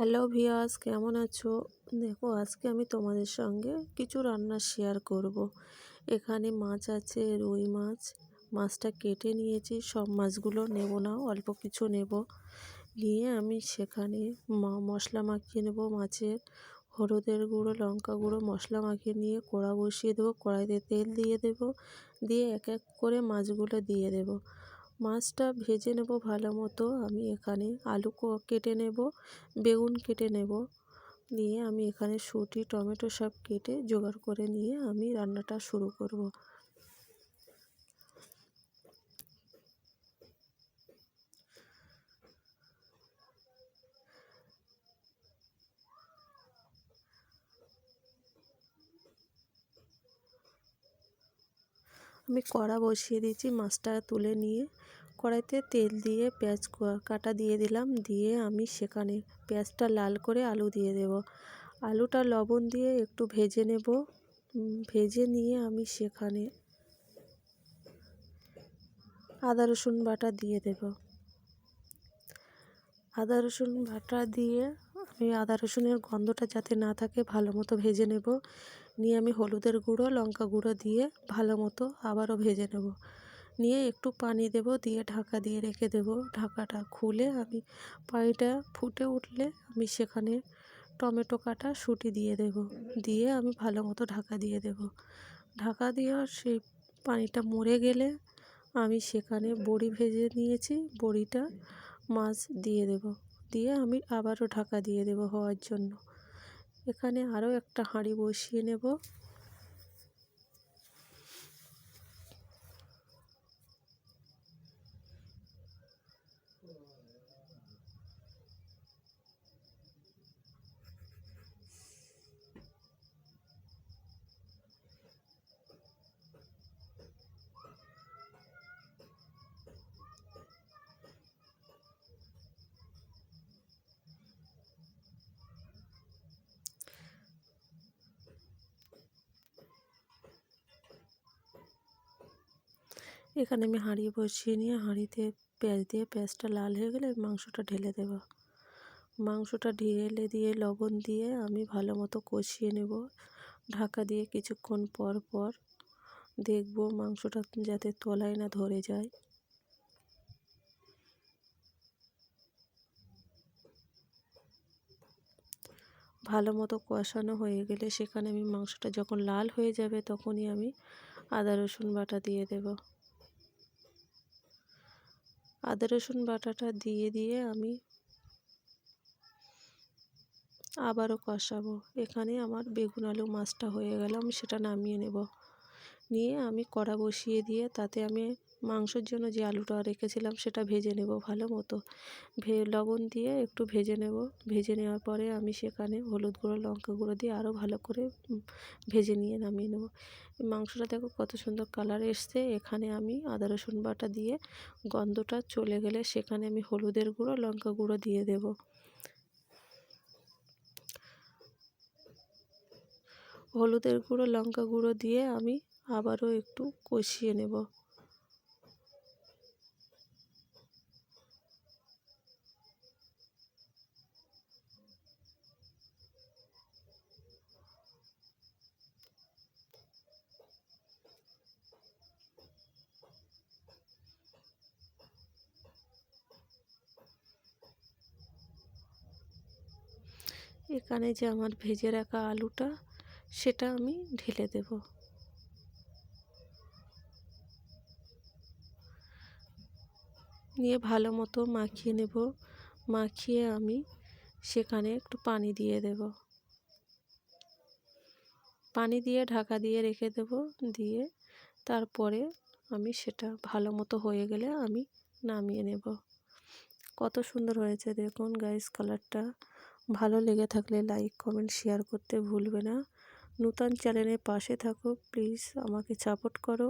Hello ভিয়াস কেমন আছো? দেখো, আজকে আমি তোমাদের সঙ্গে কিছু রান্না শেয়ার করব। এখানে মাছ আছে, রুই মাছ। মাছটা কেটে নিয়েছি, সব মাছগুলো নেব না, অল্প কিছু নেব। নিয়ে আমি সেখানে মশলা মাখিয়ে নেব মাছের। হলুদের গুঁড়ো, লঙ্কা গুঁড়ো, মশলা মাখিয়ে নিয়ে কড়া বসিয়ে দেবো, কড়াইতে তেল দিয়ে দেব। দিয়ে এক এক করে মাছগুলো দিয়ে দেব। মাছটা ভেজে নেব ভালো মতো। আমি এখানে আলু কেটে নেব, বেগুন কেটে নেব। নিয়ে আমি এখানে শুঁটি টমেটো সব কেটে জোগাড় করে নিয়ে আমি রান্নাটা শুরু করব। আমি কড়া বসিয়ে দিয়েছি মাছটা তুলে নিয়ে। কড়াইতে তেল দিয়ে পেঁয়াজ কাটা দিয়ে দিলাম, দিয়ে আমি সেখানে পেঁয়াজটা লাল করে আলু দিয়ে দেব। আলুটা লবণ দিয়ে একটু ভেজে নেব। ভেজে নিয়ে আমি সেখানে আদা, রসুন বাটা দিয়ে দেব। আদা, রসুন বাটা দিয়ে আমি আদা, রসুনের গন্ধটা যাতে না থাকে, ভালো মতো ভেজে নেব। নিয়ে আমি হলুদের গুঁড়ো, লঙ্কা গুঁড়ো দিয়ে ভালো মতো আবারও ভেজে নেব। নিয়ে একটু পানি দেব, দিয়ে ঢাকা দিয়ে রেখে দেব। ঢাকাটা খুলে আমি পানিটা ফুটে উঠলে আমি সেখানে টমেটো কাটা শুটি দিয়ে দেব। দিয়ে আমি ভালো মতো ঢাকা দিয়ে দেব। ঢাকা দিয়ে সেই পানিটা মরে গেলে আমি সেখানে বড়ি ভেজে নিয়েছি। বড়িটা মাছ দিয়ে দেব। দিয়ে আমি আবারও ঢাকা দিয়ে দেব হওয়ার জন্য। এখানে আরও একটা হাঁড়ি বসিয়ে নেব। এখানে আমি হাঁড়ি বসিয়ে নিয়ে হাঁড়িতে পেঁয়াজ দিয়ে পেঁয়াজটা লাল হয়ে গেলে মাংসটা ঢেলে দেবো। মাংসটা ঢেলে দিয়ে লবণ দিয়ে আমি ভালো মতো কষিয়ে নেব। ঢাকা দিয়ে কিছুক্ষণ পর পর দেখব মাংসটা যাতে তলায় না ধরে যায়। ভালো মতো কষানো হয়ে গেলে সেখানে আমি মাংসটা যখন লাল হয়ে যাবে তখনই আমি আদা রসুন বাটা দিয়ে দেব। আদা, রসুন বাটাটা দিয়ে দিয়ে আমি আবারও কষাবো। এখানে আমার বেগুন আলু মাছটা হয়ে গেল, আমি সেটা নামিয়ে নেব। নিয়ে আমি কড়া বসিয়ে দিয়ে তাতে আমি মাংসের জন্য যে আলুটা রেখেছিলাম সেটা ভেজে নেব ভালো মতো। ভে, লবণ দিয়ে একটু ভেজে নেব। ভেজে নেওয়ার পরে আমি সেখানে হলুদ গুঁড়ো, লঙ্কা গুঁড়ো দিয়ে আরও ভালো করে ভেজে নিয়ে নামিয়ে নেব। মাংসটা দেখো কত সুন্দর কালার এসছে। এখানে আমি আদা, রসুন বাটা দিয়ে গন্ধটা চলে গেলে সেখানে আমি হলুদের গুঁড়ো, লঙ্কা গুঁড়ো দিয়ে দেব। হলুদের গুঁড়ো, লঙ্কা গুঁড়ো দিয়ে আমি আবারও একটু কষিয়ে নেব। এখানে যে আমার ভেজে রাখা আলুটা, সেটা আমি ঢেলে দেব। নিয়ে ভালো মতো মাখিয়ে নেব। মাখিয়ে আমি সেখানে একটু পানি দিয়ে দেব। পানি দিয়ে ঢাকা দিয়ে রেখে দেব। দিয়ে তারপরে আমি সেটা ভালো মতো হয়ে গেলে আমি নামিয়ে নেব। কত সুন্দর হয়েছে দেখুন গাইস কালারটা ভালো লেগে থাকলে লাইক কমেন্ট শেয়ার করতে ভুলবে না। নূতন চ্যানেলের পাশে থাকো প্লিজ আমাকে সাপোর্ট করো।